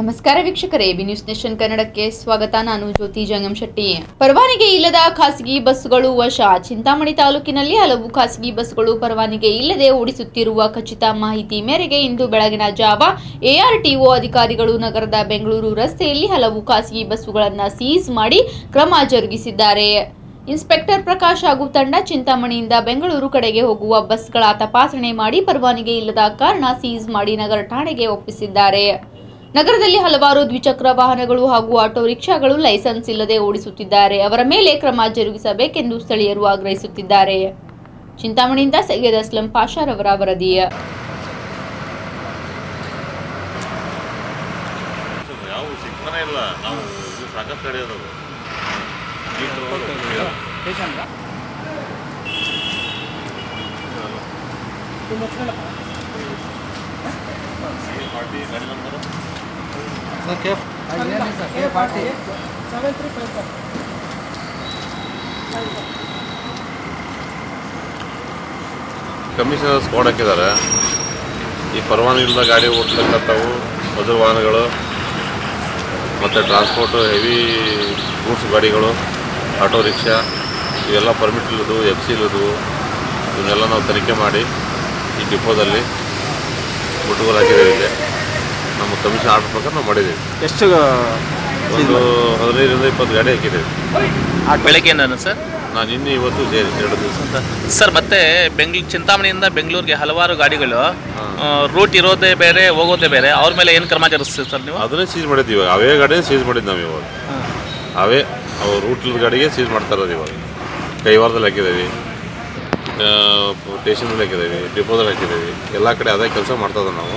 ನಮಸ್ಕಾರ ವೀಕ್ಷಕರೇ B news nation ಕನ್ನಡಕ್ಕೆ ಸ್ವಾಗತ. ನಾನು ಜ್ಯೋತಿ ಜಂಗಮ್ ಶೆಟ್ಟಿ. ಪರವಾನಿಗೆ ಇಲ್ಲದ ಖಾಸಗಿ ಬಸ್ಗಳು ವಶ. ಚಿಂತಾಮಣಿ ತಾಲೂಕಿನಲ್ಲಿ ಹಲವು ಖಾಸಗಿ ಬಸ್ಗಳು ಪರವಾನಿಗೆ ಇಲ್ಲದೆ ಓಡಿಸುತ್ತಿರುವ ಖಚಿತ ಮಾಹಿತಿ ಮೇರೆಗೆ ಇಂದು ಬೆಳಗಿನ ಜಾವ ಎಆರ್ಟಿಒ ಅಧಿಕಾರಿಗಳು ನಗರದ ಬೆಂಗಳೂರು ರಸ್ತೆಯಲ್ಲಿ ಹಲವು ಖಾಸಗಿ ಬಸ್ಸುಗಳನ್ನು ಸೀಸ್ ಮಾಡಿ ಕ್ರಮ ಜರುಗಿಸಿದ್ದಾರೆ. ಇನ್ಸ್ಪೆಕ್ಟರ್ ಪ್ರಕಾಶ್ ಹಾಗೂ ತಂಡ ಚಿಂತಾಮಣಿಯಿಂದ ಬೆಂಗಳೂರು ಕಡೆಗೆ ಹೋಗುವ ಬಸ್ಗಳ ತಪಾಸಣೆ ಮಾಡಿ ಪರವಾನಿಗೆ ಇಲ್ಲದ ಕಾರಣ ಸೀಸ್ ಮಾಡಿ ನಗರ ಠಾಣೆಗೆ ಒಪ್ಪಿಸಿದ್ದಾರೆ. ನಗರದಲ್ಲಿ ಹಲವಾರು ದ್ವಿಚಕ್ರ ವಾಹನಗಳು ಹಾಗೂ ಆಟೋ ರಿಕ್ಷಾಗಳು ಲೈಸೆನ್ಸ್ ಇಲ್ಲದೆ ಓಡಿಸುತ್ತಿದ್ದಾರೆ. ಅವರ ಮೇಲೆ ಕ್ರಮ ಜರುಗಿಸಬೇಕೆಂದು ಸ್ಥಳೀಯರು ಆಗ್ರಹಿಸುತ್ತಿದ್ದಾರೆ. ಚಿಂತಾಮಣಿಯಿಂದ ಸೈಯದ್ ಅಸ್ಲಂ ಪಾಷಾರವರ ವರದಿ ಕಮಿಷನರ್ ಸ್ಕ್ವಾಡ್ ಹಾಕಿದ್ದಾರೆ. ಈ ಪರವಾನಗಿ ಇಲ್ಲದ ಗಾಡಿ ಓಡ್ತಕ್ಕಂಥವು ವಜ್ರ ವಾಹನಗಳು, ಮತ್ತು ಟ್ರಾನ್ಸ್ಪೋರ್ಟ್, ಹೆವಿ ಗೂಡ್ಸ್ ಗಾಡಿಗಳು, ಆಟೋ, ರಿಕ್ಷಾ, ಇವೆಲ್ಲ ಪರ್ಮಿಟ್ ಇಲ್ಲದು ಎಫ್ ಸಿ ಇಲ್ಲದು, ಇವನ್ನೆಲ್ಲ ನಾವು ತನಿಖೆ ಮಾಡಿ ಈ ಡಿಪೋದಲ್ಲಿ ಮುಟ್ಟುಗೋಲು ಹಾಕಿದ್ದೇವೆ ಕಮಿಷನ್ ಆರ್ಡರ್ ಪ್ರಕಾರ ನಾವು ಮಾಡಿದ್ದೀವಿ. ಎಷ್ಟು ಒಂದು ಹದಿನೈದರಿಂದ ಇಪ್ಪತ್ತು ಗಾಡಿ ಹಾಕಿದ್ದೇವೆ. ನಾನು ಸರ್? ನಾನು ಇನ್ನೂ ಇವತ್ತು ಸೇರಿ ಎರಡು ದಿವಸ. ಸರ್ ಮತ್ತೆ ಬೆಂಗ್ಳೂರು ಚಿಂತಾಮಣಿಯಿಂದ ಬೆಂಗಳೂರಿಗೆ ಹಲವಾರು ಗಾಡಿಗಳು ರೂಟ್ ಇರೋದೇ ಬೇರೆ ಹೋಗೋದೇ ಬೇರೆ ಅವ್ರ ಮೇಲೆ ಏನು ಕ್ರಮ ಜರುಗಿಸ್ತೀವಿ ಸರ್ ನೀವು? ಅದನ್ನೇ ಸೀಸ್ ಮಾಡಿದ್ದೀವಿ ಇವಾಗ. ಅವೇ ಗಾಡಿನೇ ಸೀಸ್ ಮಾಡಿದ್ದು ನಾವು ಇವಾಗ. ಅವೇ ಅವು ರೂಟ್ ಗಾಡಿಗೆ ಸೀಸ್ ಮಾಡ್ತಾ ಇರೋದು ಇವಾಗ. ಕೈವಾರದಲ್ಲಿ ಹಾಕಿದ್ದೀವಿ. ಸ್ಟೇಷನಲ್ಲಿ ಹಾಕಿದ್ದೀವಿ ಡಿಪೋದಲ್ಲಿ ಹಾಕಿದ್ದೀವಿ. ಎಲ್ಲ ಕಡೆ ಅದೇ ಕೆಲಸ ಮಾಡ್ತಾ ಇದ್ದೀವಿ ನಾವು.